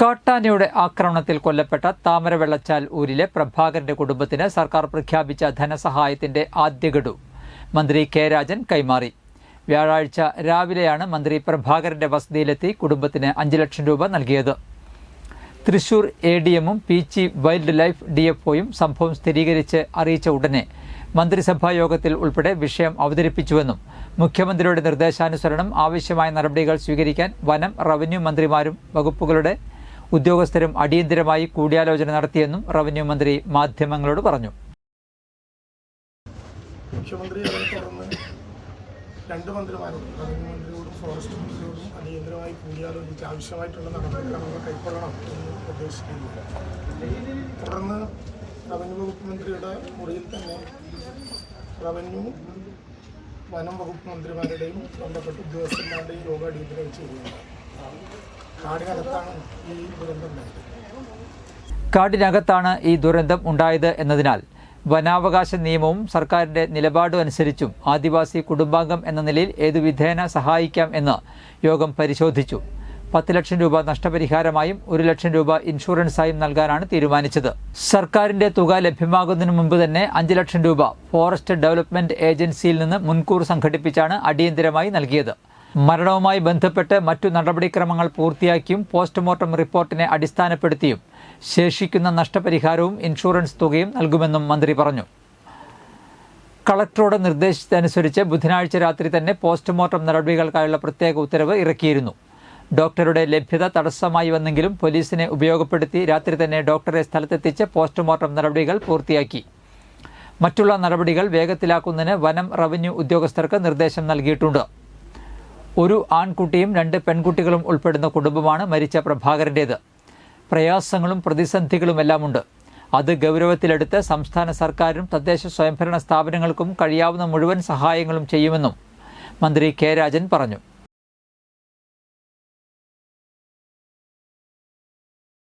കാട്ടാനയുടെ ആക്രമണത്തിൽ കൊല്ലപ്പെട്ട താമരവെള്ളച്ചാൽ ഊരിലെ പ്രഭാകരന്റെ കുടുംബത്തിന് സർക്കാർ പ്രഖ്യാപിച്ച ധനസഹായത്തിന്റെ ആദ്യ മന്ത്രി കെ രാജൻ കൈമാറി. വ്യാഴാഴ്ച രാവിലെയാണ് മന്ത്രി പ്രഭാകരന്റെ വസതിയിലെത്തി കുടുംബത്തിന് അഞ്ച് ലക്ഷം രൂപ നൽകിയത്. തൃശൂർ എ ഡി എമ്മും Peechi wildlife D F ഒയും സംഭവം സ്ഥിരീകരിച്ച് അറിയിച്ച ഉടനെ മന്ത്രിസഭാ യോഗത്തിൽ ഉൾപ്പെടെ വിഷയം അവതരിപ്പിച്ചുവെന്നും മുഖ്യമന്ത്രിയുടെ നിർദ്ദേശാനുസരണം ആവശ്യമായ നടപടികൾ സ്വീകരിക്കാൻ വനം റവന്യൂ മന്ത്രിമാരും വകുപ്പുകളുടെ ഉദ്യോഗസ്ഥരും അടിയന്തരമായി കൂടിയാലോചന നടത്തിയെന്നും റവന്യൂ മന്ത്രി മാധ്യമങ്ങളോട് പറഞ്ഞു. മുഖ്യമന്ത്രി രണ്ട് മന്ത്രിമാരോടും റവന്യൂ മന്ത്രിയോടും ഫോറസ്റ്റ് മന്ത്രിയോടും അടിയന്തരമായി കൂടിയാലോചിച്ച് ആവശ്യമായിട്ടുള്ള നടപടിക്രമങ്ങൾ കൈക്കൊള്ളണം എന്ന് നിർദ്ദേശിക്കുന്നു തുടർന്ന് റവന്യൂ വകുപ്പ് മന്ത്രിയുടെ മുറിയിൽ തന്നെ റവന്യൂ വനം വകുപ്പ് മന്ത്രിമാരുടെയും ബന്ധപ്പെട്ട ഉദ്യോഗസ്ഥന്മാരുടെയും യോഗ അടിയന്തരം ചെയ്യുകയാണ് കാടിനകത്താണ് ഈ ദുരന്തം ഉണ്ടായത് എന്നതിനാൽ വനാവകാശ നിയമവും സർക്കാരിന്റെ നിലപാടും അനുസരിച്ചും ആദിവാസി കുടുംബാംഗം എന്ന നിലയിൽ ഏതു വിധേന സഹായിക്കാം എന്ന് യോഗം പരിശോധിച്ചു. പത്ത് ലക്ഷം രൂപ നഷ്ടപരിഹാരമായും ഒരു ലക്ഷം രൂപ ഇൻഷുറൻസായും നൽകാനാണ് തീരുമാനിച്ചത്. സർക്കാരിന്റെ തുക ലഭ്യമാകുന്നതിന് മുമ്പ് തന്നെ അഞ്ച് ലക്ഷം രൂപ ഫോറസ്റ്റ് ഡെവലപ്മെന്റ് ഏജൻസിയിൽ നിന്ന് മുൻകൂർ സംഘടിപ്പിച്ചാണ് അടിയന്തരമായി നൽകിയത്. മരണവുമായി ബന്ധപ്പെട്ട് മറ്റു നടപടിക്രമങ്ങൾ പൂർത്തിയാക്കിയും പോസ്റ്റ്മോർട്ടം റിപ്പോർട്ടിനെ അടിസ്ഥാനപ്പെടുത്തിയും ശേഷിക്കുന്ന നഷ്ടപരിഹാരവും ഇൻഷുറൻസ് തുകയും നൽകുമെന്നും മന്ത്രി പറഞ്ഞു. കളക്ടറുടെ നിർദ്ദേശിച്ചതനുസരിച്ച് ബുധനാഴ്ച രാത്രി തന്നെ പോസ്റ്റ്മോർട്ടം നടപടികൾക്കായുള്ള പ്രത്യേക ഉത്തരവ് ഇറക്കിയിരുന്നു. ഡോക്ടറുടെ ലഭ്യത തടസ്സമായി വന്നെങ്കിലും പോലീസിനെ ഉപയോഗപ്പെടുത്തി രാത്രി തന്നെ ഡോക്ടറെ സ്ഥലത്തെത്തിച്ച് പോസ്റ്റ്മോർട്ടം നടപടികൾ പൂർത്തിയാക്കി. മറ്റുള്ള നടപടികൾ വേഗത്തിലാക്കുന്നതിന് വനം റവന്യൂ ഉദ്യോഗസ്ഥർക്ക് നിർദ്ദേശം നൽകിയിട്ടുണ്ട്. ഒരു ആൺകുട്ടിയും രണ്ട് പെൺകുട്ടികളും ഉൾപ്പെടുന്ന കുടുംബമാണ് മരിച്ച പ്രഭാകരന്റേത് പ്രയാസങ്ങളും പ്രതിസന്ധികളുമെല്ലാമുണ്ട്. അത് ഗൗരവത്തിലെടുത്ത് സംസ്ഥാന സർക്കാരും തദ്ദേശ സ്വയംഭരണ സ്ഥാപനങ്ങൾക്കും കഴിയാവുന്ന മുഴുവൻ സഹായങ്ങളും ചെയ്യുമെന്നും മന്ത്രി കെ രാജൻ പറഞ്ഞു.